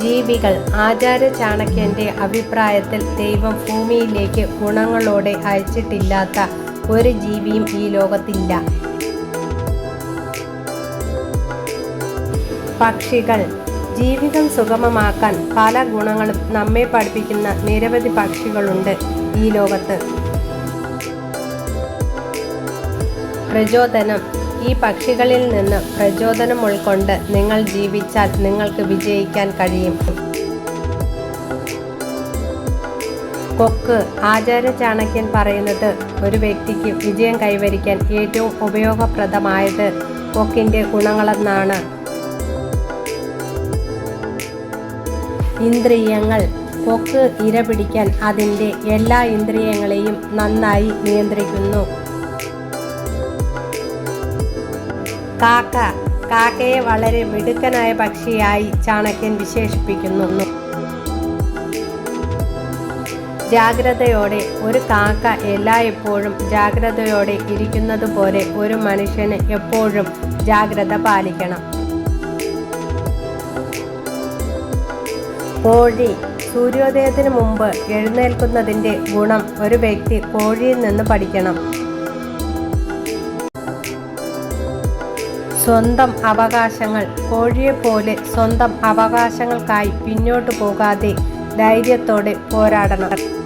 ജീവികൾ ആചാര ചാണക്യന്റെ അഭിപ്രായത്തിൽ ദൈവം ഭൂമിയിലേക്ക് ഗുണങ്ങളോടെ അയച്ചിട്ടില്ലാത്ത ഒരു ജീവിയും ഈ ലോകത്തില്ല. പക്ഷികൾ ജീവിതം സുഗമമാക്കാൻ പല ഗുണങ്ങളും നമ്മെ പഠിപ്പിക്കുന്ന നിരവധി പക്ഷികളുണ്ട് ഈ ലോകത്ത്. പ്രചോദനം ഈ പക്ഷികളിൽ നിന്ന് പ്രചോദനം ഉൾക്കൊണ്ട് നിങ്ങൾ ജീവിച്ചാൽ നിങ്ങൾക്ക് വിജയിക്കാൻ കഴിയും. കൊക്ക് ആചാര ചാണക്യൻ പറയുന്നത് ഒരു വ്യക്തിക്ക് വിജയം കൈവരിക്കാൻ ഏറ്റവും ഉപയോഗപ്രദമായത് കൊക്കിന്റെ ഗുണങ്ങളെന്നാണ്. ഇന്ദ്രിയങ്ങൾ. കൊക്ക് ഇര പിടിക്കാൻ അതിന്റെ എല്ലാ ഇന്ദ്രിയങ്ങളെയും നന്നായി നിയന്ത്രിക്കുന്നു. കാക്ക. കാക്കയെ വളരെ മിടുക്കനായ പക്ഷിയായി ചാണക്യൻ വിശേഷിപ്പിക്കുന്നു. ജാഗ്രതയോടെ ഒരു കാക്ക എല്ലായ്പ്പോഴും ജാഗ്രതയോടെ ഇരിക്കുന്നത് പോലെ ഒരു മനുഷ്യന് എപ്പോഴും ജാഗ്രത പാലിക്കണം. കോഴി. സൂര്യോദയത്തിന് മുമ്പ് എഴുന്നേൽക്കുന്നതിന്റെ ഗുണം ഒരു വ്യക്തി കോഴിയിൽ നിന്ന് പഠിക്കണം. സ്വന്തം അവകാശങ്ങൾ കോഴിയെപ്പോലെ സ്വന്തം അവകാശങ്ങൾക്കായി പിന്നോട്ട് പോകാതെ ധൈര്യത്തോടെ പോരാടണം.